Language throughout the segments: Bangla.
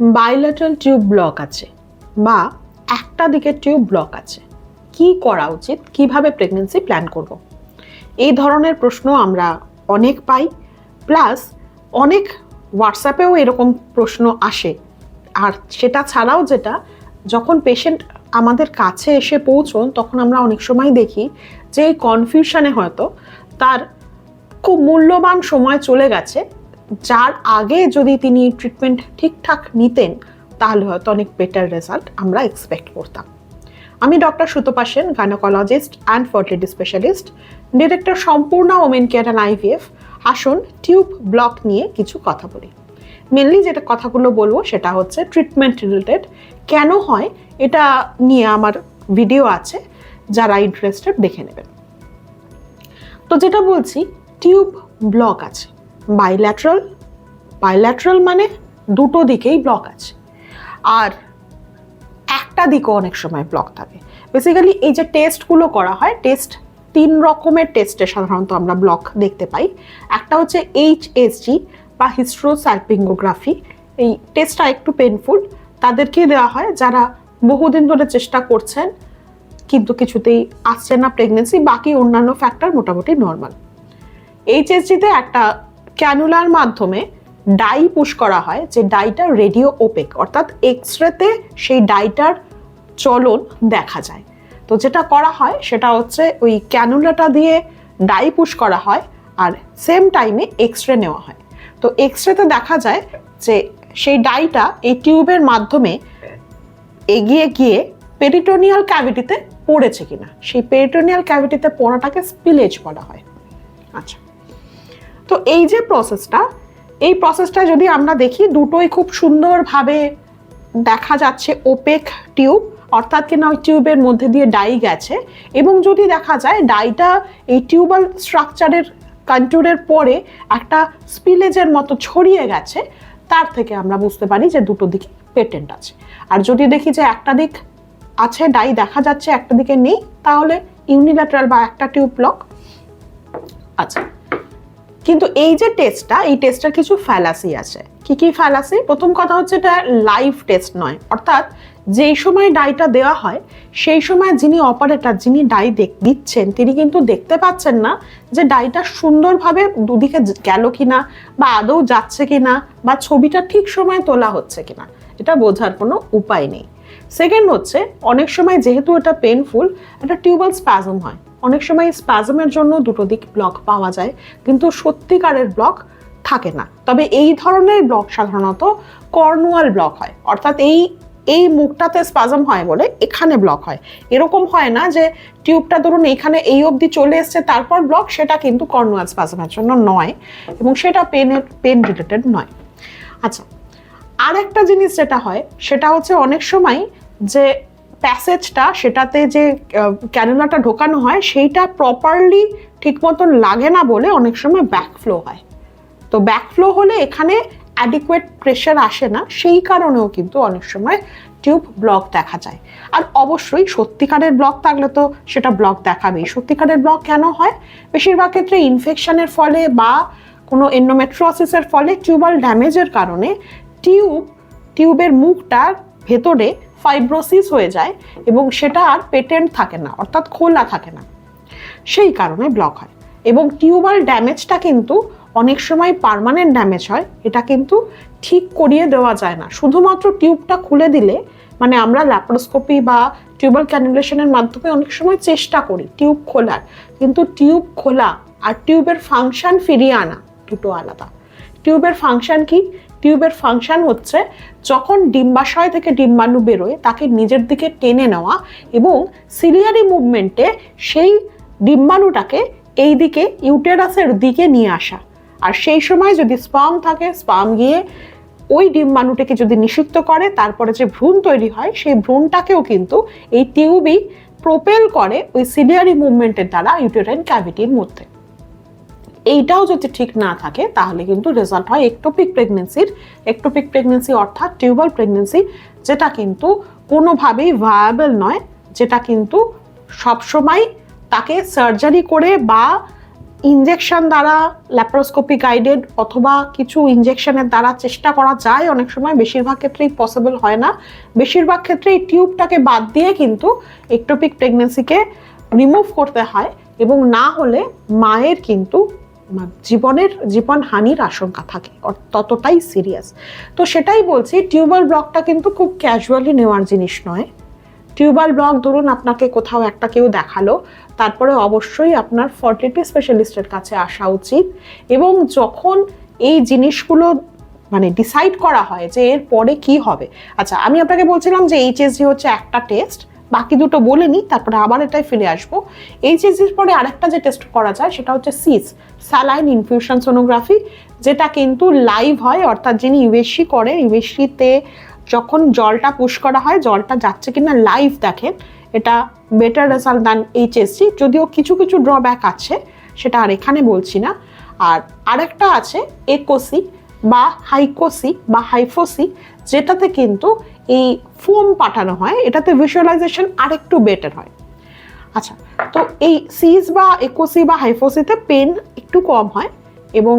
বাইলেটারাল টিউব ব্লক আছে বা একটা দিকে টিউব ব্লক আছে। কি করা উচিত? কীভাবে প্রেগনেন্সি প্ল্যান করব? এই ধরনের প্রশ্ন আমরা অনেক পাই। প্লাস অনেক হোয়াটসঅ্যাপেও এরকম প্রশ্ন আসে। আর সেটা ছাড়াও যেটা, যখন পেশেন্ট আমাদের কাছে এসে পৌঁছন, তখন আমরা অনেক সময় দেখি যে এই কনফিউশনে হয়তো তার খুব মূল্যবান সময় চলে গেছে। যার আগে যদি তিনি ট্রিটমেন্ট ঠিকঠাক নিতেন, তাহলে হয়তো অনেক বেটার রেজাল্ট আমরা এক্সপেক্ট করতাম। আমি doctor Sutapa Sen gynaecologist and fertility specialist director সম্পূর্ণ ওমেন কেয়ার অ্যান্ড আইভিএফ আসুন টিউব ব্লক নিয়ে কিছু কথা বলি। মেনলি যেটা কথাগুলো বলব, সেটা হচ্ছে ট্রিটমেন্ট রিলেটেড কেন হয়? এটা নিয়ে আমার ভিডিও আছে, যারা ইন্টারেস্টেড দেখে নেবেন। তো যেটা বলছি টিউব ব্লক আছে। বাইল্যাট্রাল বাইল্যাট্রাল মানে দুটো দিকেই ব্লক আছে। আর একটা দিকও অনেক সময় ব্লক থাকে। বেসিক্যালি এই যে টেস্টগুলো করা হয় টেস্ট তিন রকমের টেস্টে সাধারণত আমরা ব্লক দেখতে পাই। একটা হচ্ছে এইচএসজি বা হিস্ট্রোস্যালপিঙ্গোগ্রাফি এই টেস্টটা একটু পেনফুল তাদেরকে দেওয়া হয় যারা বহুদিন ধরে চেষ্টা করছেন, কিন্তু কিছুতেই আসছে না প্রেগনেন্সি বাকি অন্যান্য ফ্যাক্টর মোটামুটি নর্মাল এইচএসজিতে একটা ক্যানুলার মাধ্যমে ডাই পুশ করা হয়, যে ডাইটা রেডিও ওপেক, অর্থাৎ এক্স রেতে সেই ডাইটার চলন দেখা যায়। তো যেটা করা হয়, সেটা হচ্ছে ওই ক্যানুলাটা দিয়ে ডাই পুশ করা হয় আর সেম টাইমে এক্স রে নেওয়া হয়। তো এক্স রেতে দেখা যায় যে সেই ডাইটা এই টিউবের মাধ্যমে এগিয়ে গিয়ে পেরিটোনিয়াল ক্যাভিটিতে পড়েছে কিনা। সেই পেরিটোনিয়াল ক্যাভিটিতে পড়াটাকে স্পিলেজ বলা হয়। আচ্ছা। তো এই যে প্রসেসটা এই প্রসেসটা যদি আমরা দেখি, দুটোই খুব সুন্দরভাবে দেখা যাচ্ছে ওপেক টিউব অর্থাৎ কিনা ওই টিউবের মধ্যে দিয়ে ডাই গেছে। এবং যদি দেখা যায় ডাইটা এই টিউবাল স্ট্রাকচারের কন্ট্যুরের পরে একটা স্পিলেজের মতো ছড়িয়ে গেছে, তার থেকে আমরা বুঝতে পারি যে দুটো দিকে পেটেন্ট আছে। আর যদি দেখি যে একটা দিক আছে ডাই দেখা যাচ্ছে, একটা দিকে নেই, তাহলে ইউনিল্যাটারাল বা একটা টিউব ব্লক আচ্ছা কিন্তু এই যে টেস্টটা এই টেস্টের কিছু ফ্যালাসি আছে। কি কি ফ্যালাসি প্রথম কথা হচ্ছে এটা লাইভ টেস্ট নয়। অর্থাৎ যেই সময় ডাইটা দেওয়া হয়, সেই সময় যিনি অপারেটর যিনি ডাই দিচ্ছেন, তিনি কিন্তু দেখতে পাচ্ছেন না যে ডাইটা সুন্দরভাবে দুদিকে গেল কিনা বা আদৌ যাচ্ছে কিনা বা ছবিটা ঠিক সময় তোলা হচ্ছে কিনা। এটা বোঝার কোনো উপায় নেই। সেকেন্ড হচ্ছে, অনেক সময় যেহেতু এটা পেনফুল একটা টিউবাল স্প্যাজম হয়। অনেক সময় স্প্যাজমের জন্য দুটো দিক ব্লক পাওয়া যায়, কিন্তু সত্যিকারের ব্লক থাকে না। তবে এই ধরনের ব্লক সাধারণত কর্নুয়াল ব্লক হয়। অর্থাৎ এই এই মুখটাতে স্পাজম হয় বলে এখানে ব্লক হয়। এরকম হয় না যে টিউবটা ধরুন এখানে এই অবধি চলে এসছে, তারপর ব্লক সেটা কিন্তু কর্নুয়াল স্পাজমের জন্য নয় এবং সেটা পেনের পেন রিলেটেড নয়। আচ্ছা আর একটা জিনিস যেটা হয়, সেটা হচ্ছে অনেক সময় যে প্যাসেজটা, সেটাতে যে ক্যানুলাটা ঢোকানো হয়, সেইটা প্রপারলি ঠিক মতন লাগে না বলে অনেক সময় ব্যাকফ্লো হয়। তো ব্যাকফ্লো হলে এখানে অ্যাডিকুয়েট প্রেশার আসে না, সেই কারণেও কিন্তু অনেক সময় টিউব ব্লক দেখা যায়। আর অবশ্যই সত্যিকারের ব্লক থাকলে তো সেটা ব্লক দেখাবেই। সত্যিকারের ব্লক কেন হয়? বেশিরভাগ ক্ষেত্রে ইনফেকশনের ফলে বা কোনো এন্ডোমেট্রোসিসের ফলে টিউবাল ড্যামেজের কারণে টিউব, টিউবের মুখটার ভেতরে ফাইব্রোসিস হয়ে যায় এবং সেটা আর পেটেন্ট থাকে না, অর্থাৎ খোলা থাকে না। সেই কারণে ব্লক হয়। এবং টিউবাল ড্যামেজটা কিন্তু অনেক সময় পারমানেন্ট ড্যামেজ হয়, এটা কিন্তু ঠিক করিয়ে দেওয়া যায় না। শুধুমাত্র টিউবটা খুলে দিলে মানে আমরা ল্যাপ্রোস্কোপি বা টিউবাল ক্যানুলেশনের মাধ্যমে অনেক সময় চেষ্টা করি, টিউব খোলার। কিন্তু টিউব খোলা আর টিউবের ফাংশন ফিরিয়ে আনা দুটো আলাদা। টিউবের ফাংশন কি? টিউবের ফাংশন হচ্ছে যখন ডিম্বাশয় থেকে ডিম্বাণু বেরোয়, তাকে নিজের দিকে টেনে নেওয়া এবং সিলিয়ারি মুভমেন্টে সেই ডিম্বাণুটাকে এই দিকে ইউটেরাসের দিকে নিয়ে আসা। আর সেই সময় যদি স্পাম থাকে স্পাম গিয়ে ওই ডিম্বাণুটাকে যদি নিষিক্ত করে, তারপরে যে ভ্রূণ তৈরি হয়, সেই ভ্রূণটাকেও কিন্তু এই টিউবই প্রোপেল করে ওই সিলিয়ারি মুভমেন্টের দ্বারা ইউটেরাইন ক্যাভিটির মধ্যে। এইটাও যদি ঠিক না থাকে, তাহলে কিন্তু রেজাল্ট হয় একটোপিক প্রেগনেন্সির একটোপিক প্রেগনেন্সি অর্থাৎ টিউবাল প্রেগনেন্সি যেটা কিন্তু কোনোভাবেই ভায়াবল নয়, যেটা কিন্তু সবসময় তাকে সার্জারি করে বা ইনজেকশন দ্বারা ল্যাপারোস্কোপি গাইডেড অথবা কিছু ইনজেকশনের দ্বারা চেষ্টা করা যায়। অনেক সময় বেশিরভাগ ক্ষেত্রেই পসিবল হয় না। বেশিরভাগ ক্ষেত্রে এই টিউবটাকে বাদ দিয়ে কিন্তু একটোপিক প্রেগনেন্সিকে রিমুভ করতে হয় এবং না হলে মায়ের কিন্তু জীবনের, জীবন হানির আশঙ্কা থাকে ততটাই সিরিয়াস তো সেটাই বলছি টিউবাল ব্লকটা কিন্তু খুব ক্যাজুয়ালি নেওয়ার জিনিস নয়। টিউবাল ব্লক ধরুন আপনাকে কোথাও একটা কেউ দেখাল, তারপরে অবশ্যই আপনার ফার্টিলিটি স্পেশালিস্টের কাছে আসা উচিত এবং যখন এই জিনিসগুলো মানে ডিসাইড করা হয় যে এর পরে কি হবে। আচ্ছা আমি আপনাকে বলছিলাম যে এইচএসজি হচ্ছে একটা টেস্ট বাকি দুটো বলে নিই তারপরে আবার এটাই ফিরে আসব। এইচএসজির পরে আরেকটা যে টেস্ট করা যায়, সেটা হচ্ছে সিস স্যালাইন ইনফিউশন সোনোগ্রাফি যেটা কিন্তু লাইভ হয়, অর্থাৎ যিনি ইউএসসি করে ইউএসসিতে যখন জলটা পুশ করা হয়, জলটা যাচ্ছে কিনা লাইভ দেখেন, এটা বেটার রেজাল্ট দ্যান এইচএসসি যদিও কিছু কিছু ড্রব্যাক আছে, সেটা আর এখানে বলছি না। আর আরেকটা আছে একোসি বা হাইকোসি বা হাইফোসি যেটাতে কিন্তু এই ফোম পাঠানো হয়, এটাতে ভিজুয়ালাইজেশন আরেকটু বেটার হয়। আচ্ছা তো এই সিজ বা একোসি বা হাইফোসিতে পেন একটু কম হয় এবং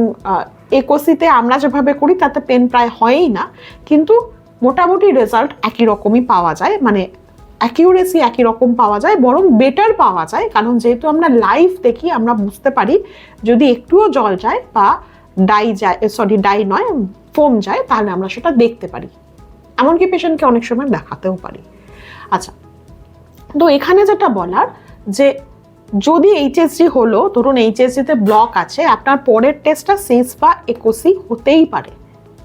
একোসিতে আমরা যেভাবে করি তাতে পেন প্রায় হয়ই না, কিন্তু মোটামুটি রেজাল্ট একই রকমই পাওয়া যায় মানে অ্যাকিউরেসি একই রকম পাওয়া যায়, বরং বেটার পাওয়া যায়, কারণ যেহেতু আমরা লাইভ দেখি, আমরা বুঝতে পারি যদি একটুও জল যায় বা ডাই যায় সরি ডাই নয় ফোম যায়, তাহলে আমরা সেটা দেখতে পারি। এমনকি পেশেন্টকে অনেক সময় দেখাতেও পারি। আচ্ছা তো এখানে যেটা বলার যে যদি এইচএসজি হলো, ধরুন এইচএসজিতে ব্লক আছে, আপনার পরের টেস্টটা সিস বা একোসি হতেই পারে,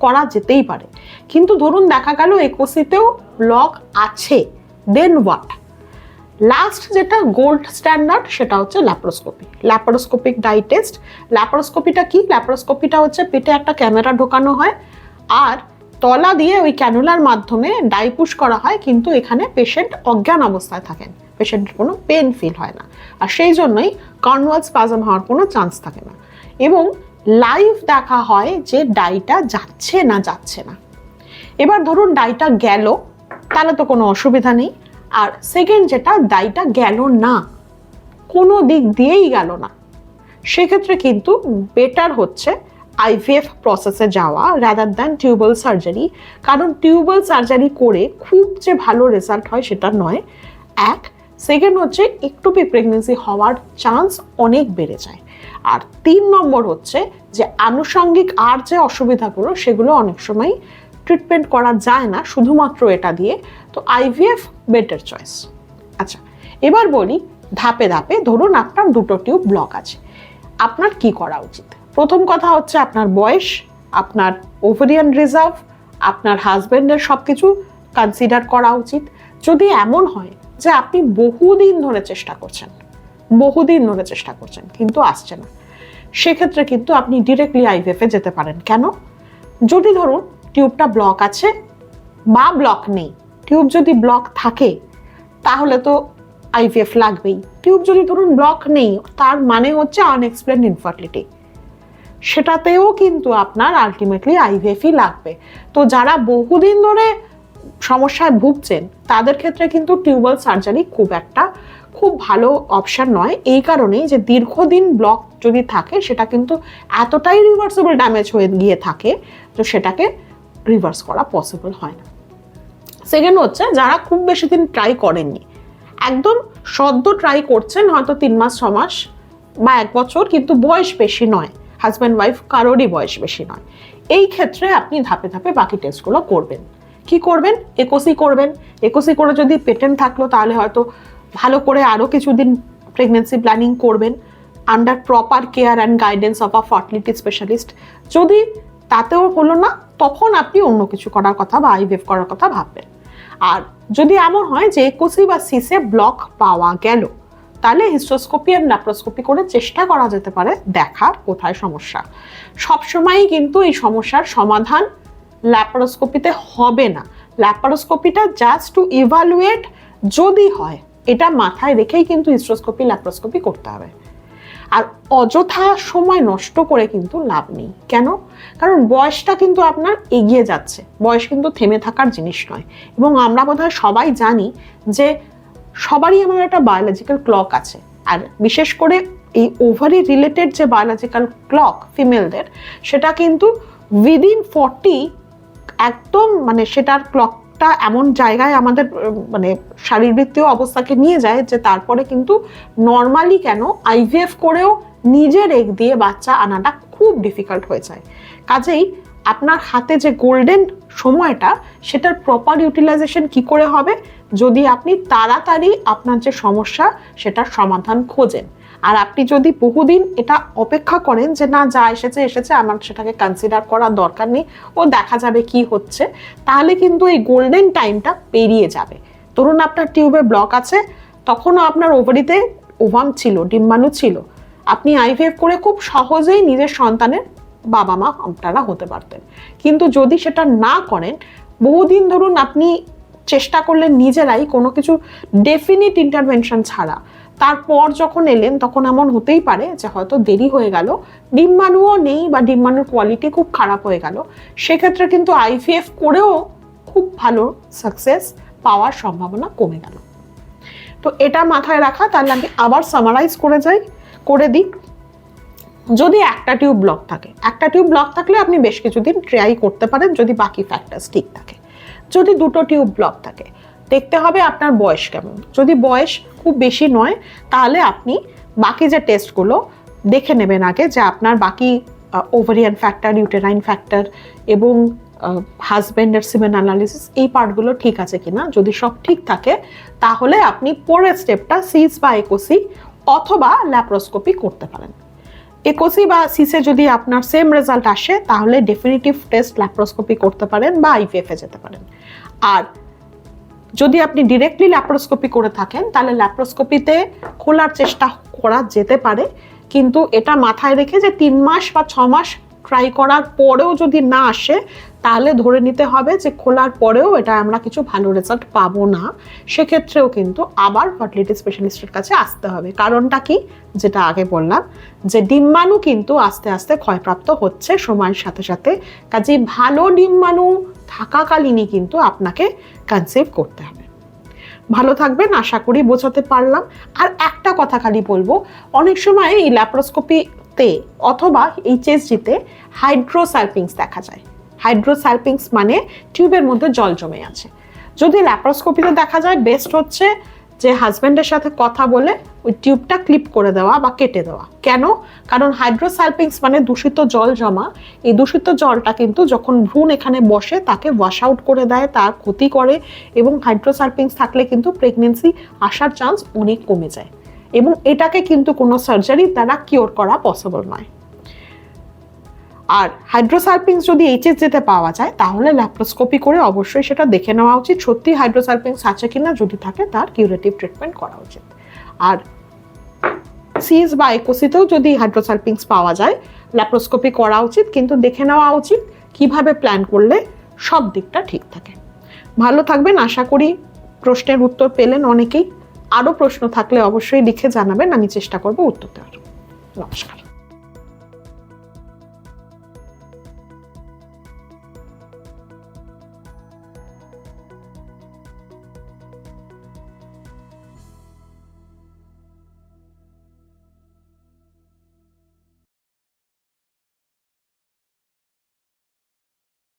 করা যেতেই পারে। কিন্তু ধরুন দেখা গেল একোসিতেও ব্লক আছে দেন হোয়াট লাস্ট যেটা গোল্ড স্ট্যান্ডার্ড সেটা হচ্ছে ল্যাপারোস্কোপি ল্যাপারোস্কোপিক ডাই টেস্ট ল্যাপারোস্কোপিটা কি? ল্যাপারোস্কোপিটা হচ্ছে পেটে একটা ক্যামেরা ঢোকানো হয়, আর তলা দিয়ে ওই ক্যানুলার মাধ্যমে ডাই পুশ করা হয়, কিন্তু এখানে পেশেন্ট অজ্ঞান অবস্থায় থাকেন। পেশেন্টের কোনো পেন ফিল হয় না। আর সেই জন্যই কর্নওয়াল স্পাজম হওয়ার কোনো চান্স থাকে না। এবং লাইভ দেখা হয় যে ডাইটা যাচ্ছে না যাচ্ছে না। এবার ধরুন ডাইটা গেল, তাহলে তো কোনো অসুবিধা নেই। আর সেকেন্ড যেটা ডাইটা গেল না, কোনো দিক দিয়েই গেল না। সেক্ষেত্রে কিন্তু বেটার হচ্ছে আইভিএফ প্রসেসে যাওয়া রাদার দ্যান টিউবাল সার্জারি কারণ টিউবাল সার্জারি করে খুব যে ভালো রেজাল্ট হয় সেটা নয়। এক সেকেন্ড হচ্ছে একটু একটুপি প্রেগনেন্সি হওয়ার চান্স অনেক বেড়ে যায়। আর তিন নম্বর হচ্ছে যে আনুষঙ্গিক আর যে অসুবিধাগুলো সেগুলো অনেক সময় ট্রিটমেন্ট করা যায় না, শুধুমাত্র এটা দিয়ে। তো আইভিএফ বেটার চয়েস আচ্ছা এবার বলি ধাপে ধাপে ধরুন আপনার দুটো টিউব ব্লক আছে। আপনার কি করা উচিত? প্রথম কথা হচ্ছে আপনার বয়স, আপনার ওভারিয়ান রিজার্ভ আপনার হাজব্যান্ডের সব কিছু কনসিডার করা উচিত। যদি এমন হয় যে আপনি বহুদিন ধরে চেষ্টা করছেন, বহুদিন ধরে চেষ্টা করছেন, কিন্তু আসছে না, সেক্ষেত্রে কিন্তু আপনি ডিরেক্টলি আইভিএফে যেতে পারেন। কেন? যদি ধরুন টিউবটা ব্লক আছে, বা ব্লক নেই টিউব যদি ব্লক থাকে, তাহলে তো আইভিএফ লাগবেই। টিউব যদি ধরুন ব্লক নেই, তার মানে হচ্ছে আনএক্সপ্লেন ইনফার্টিলিটি সেটাতেও কিন্তু আপনার আলটিমেটলি আইভিএফই লাগবে। তো যারা বহুদিন ধরে সমস্যায় ভুগছেন, তাদের ক্ষেত্রে কিন্তু টিউবাল সার্জারি খুব একটা, খুব ভালো অপশান নয়। এই কারণেই যে দীর্ঘদিন ব্লক যদি থাকে, সেটা কিন্তু এতটাই রিভার্সেবল ড্যামেজ হয়ে গিয়ে থাকে, তো সেটাকে রিভার্স করা পসিবল হয় না। সেকেন্ড হচ্ছে, যারা খুব বেশি দিন ট্রাই করেননি, একদম সদ্য ট্রাই করছেন, হয়তো তিন মাস, ছ মাস বা এক বছর, কিন্তু বয়স বেশি নয়। হাজব্যান্ড ওয়াইফ কারোরই বয়স বেশি নয়। এই ক্ষেত্রে আপনি ধাপে ধাপে বাকি টেস্টগুলো করবেন। কি করবেন? একুশি করবেন। একুশি করে যদি পেটেন্ট থাকল, তাহলে হয়তো ভালো করে আরও কিছুদিন প্রেগনেন্সি প্ল্যানিং করবেন। Under proper care and guidance of a fertility specialist যদি তাতেও হলো না, তখন আপনি অন্য কিছু করার কথা বা আইভিএফ করার কথা ভাববেন। আর যদি এমন হয় যে একুশি বা সিসে ব্লক পাওয়া গেল তাহলে হিস্টোস্কোপি আর ল্যাপ্রোস্কোপি করে চেষ্টা করা যেতে পারে দেখার কোথায় সমস্যা। সবসময়ই কিন্তু এই সমস্যার সমাধান ল্যাপারোস্কোপিতে হবে না। ল্যাপারোস্কোপিটা জাস্ট টু ইভালুয়েট যদি হয়, এটা মাথায় রেখেই কিন্তু হিস্ট্রোস্কোপি ল্যাপ্রোস্কোপি করতে হবে। আর অযথা সময় নষ্ট করে কিন্তু লাভ নেই। কেন? কারণ বয়সটা কিন্তু আপনার এগিয়ে যাচ্ছে। বয়স কিন্তু থেমে থাকার জিনিস নয়। এবং আমরা বোধহয় সবাই জানি যে সবারই আমার একটা বায়োলজিক্যাল ক্লক আছে। আর বিশেষ করে এই ওভারি রিলেটেড যে বায়োলজিক্যাল ক্লক ফিমেলদের সেটা কিন্তু উইদিন ফর্টি একদম মানে সেটার ক্লকটা এমন জায়গায় আমাদের মানে শারীরবৃত্তীয় অবস্থাকে নিয়ে যায় যে তারপরে কিন্তু নর্মালি কেন আইভিএফ করেও নিজের এগ দিয়ে বাচ্চা আনাটা খুব ডিফিকাল্ট হয়ে যায়। কাজেই আপনার হাতে যে গোল্ডেন সময়টা, সেটার প্রপার ইউটিলাইজেশন কি করে হবে? যদি আপনি তাড়াতাড়ি আপনার যে সমস্যা, সেটার সমাধান খোঁজেন। আর আপনি যদি বহুদিন এটা অপেক্ষা করেন যে না, যা এসেছে এসেছে, আমার সেটাকে কনসিডার করার দরকার নেই, ও দেখা যাবে কি হচ্ছে, তাহলে কিন্তু এই গোল্ডেন টাইমটা পেরিয়ে যাবে। ধরুন আপনার টিউবে ব্লক আছে, তখনও আপনার ওভারিতে ওভাম ছিল, ডিম্বাণু ছিল। আপনি আইভিএফ করে খুব সহজেই নিজের সন্তানের বাবা মা আপনারা হতে পারতেন। কিন্তু যদি সেটা না করেন, বহুদিন ধরুন আপনি চেষ্টা করলেন নিজেরাই কোনো কিছু ডেফিনিট ইন্টারভেনশন ছাড়া। তারপর যখন এলেন, তখন এমন হতেই পারে যে হয়তো দেরি হয়ে গেল, ডিম্বাণুও নেই বা ডিম্বাণুর কোয়ালিটি খুব খারাপ হয়ে গেল। সেক্ষেত্রে কিন্তু আইভিএফ করেও খুব ভালো সাকসেস পাওয়ার সম্ভাবনা কমে গেল। তো এটা মাথায় রাখা, তাহলে আমি আবার সামারাইজ করে যাই, করে দিই। যদি একটা টিউব ব্লক থাকে, একটা টিউব ব্লক থাকলে আপনি বেশ কিছুদিন ট্রাই করতে পারেন যদি বাকি ফ্যাক্টরস ঠিক থাকে। যদি দুটো টিউব ব্লক থাকে, দেখতে হবে আপনার বয়স কেমন। যদি বয়স খুব বেশি নয়, তাহলে আপনি বাকি যে টেস্টগুলো দেখে নেবেন আগে যে আপনার বাকি ওভারিয়ান ফ্যাক্টর ইউটেরাইন ফ্যাক্টর এবং হাজব্যান্ডের সিমেন অ্যানালিসিস এই পার্টগুলো ঠিক আছে কিনা। যদি সব ঠিক থাকে, তাহলে আপনি পরের স্টেপটা সিজ বা একোসি অথবা ল্যাপ্রোস্কোপি করতে পারেন। একোসি বা সিসে যদি আপনার সেম রেজাল্ট আসে, তাহলে ডেফিনিটিভ টেস্ট ল্যাপ্রোস্কোপি করতে পারেন বা আইভিএফে যেতে পারেন। আর যদি আপনি ডিরেক্টলি ল্যাপ্রোস্কোপি করে থাকেন, তাহলে ল্যাপ্রোস্কোপিতে খোলার চেষ্টা করা যেতে পারে। কিন্তু এটা মাথায় রেখে যে তিন মাস বা ছ মাস ট্রাই করার পরেও যদি না আসে তাহলে ধরে নিতে হবে যে খোলার পরেও এটা আমরা কিছু ভালো রেজাল্ট পাবো না। সেক্ষেত্রেও কিন্তু আবার ফার্টিলিটি স্পেশালিস্টের কাছে আসতে হবে। কারণটা কি? যেটা আগে বললাম, যে ডিম্বাণু কিন্তু আস্তে আস্তে ক্ষয়প্রাপ্ত হচ্ছে সময়ের সাথে সাথে। কাজে ভালো ডিম্বাণু থাকাকালীনই কিন্তু আপনাকে কনসেভ করতে হবে। ভালো থাকবেন, আশা করি বোঝাতে পারলাম। আর একটা কথা খালি বলব, অনেক সময় এই ল্যাপ্রোস্কোপিতে অথবা এইচএসজিতে হাইড্রোসালপিংস দেখা যায়। হাইড্রোসালপিংস মানে টিউবের মধ্যে জল জমে আছে। যদি ল্যাপ্রোস্কোপিতে দেখা যায়, বেস্ট হচ্ছে যে হাজব্যান্ডের সাথে কথা বলে ওই টিউবটা ক্লিপ করে দেওয়া বা কেটে দেওয়া। কেন? কারণ হাইড্রোসালপিংস মানে দূষিত জল জমা। এই দূষিত জলটা কিন্তু যখন ভ্রূণ এখানে বসে, তাকে ওয়াশ আউট করে দেয়, তার ক্ষতি করে এবং হাইড্রোসালপিংস থাকলে কিন্তু প্রেগনেন্সি আসার চান্স অনেক কমে যায়। এবং এটাকে কিন্তু কোনো সার্জারির দ্বারা কিওর করা পসিবল নয়। আর হাইড্রোসালপিংস যদি এইচএস যেতে পাওয়া যায়, তাহলে ল্যাপ্রোস্কোপি করে অবশ্যই সেটা দেখে নেওয়া উচিত, সত্যি হাইড্রোসালপিংস আছে কিনা যদি থাকে তার কিউরেটিভ ট্রিটমেন্ট করা উচিত। আর সিএস বা একোসিতেও যদি হাইড্রোসালপিংস পাওয়া যায় ল্যাপ্রোস্কোপি করা উচিত, কিন্তু দেখে নেওয়া উচিত কীভাবে প্ল্যান করলে সব দিকটা ঠিক থাকে। ভালো থাকবেন, আশা করি প্রশ্নের উত্তর পেলেন অনেকেই। আরও প্রশ্ন থাকলে অবশ্যই লিখে জানাবেন, আমি চেষ্টা করব উত্তর দেওয়ার। নমস্কার।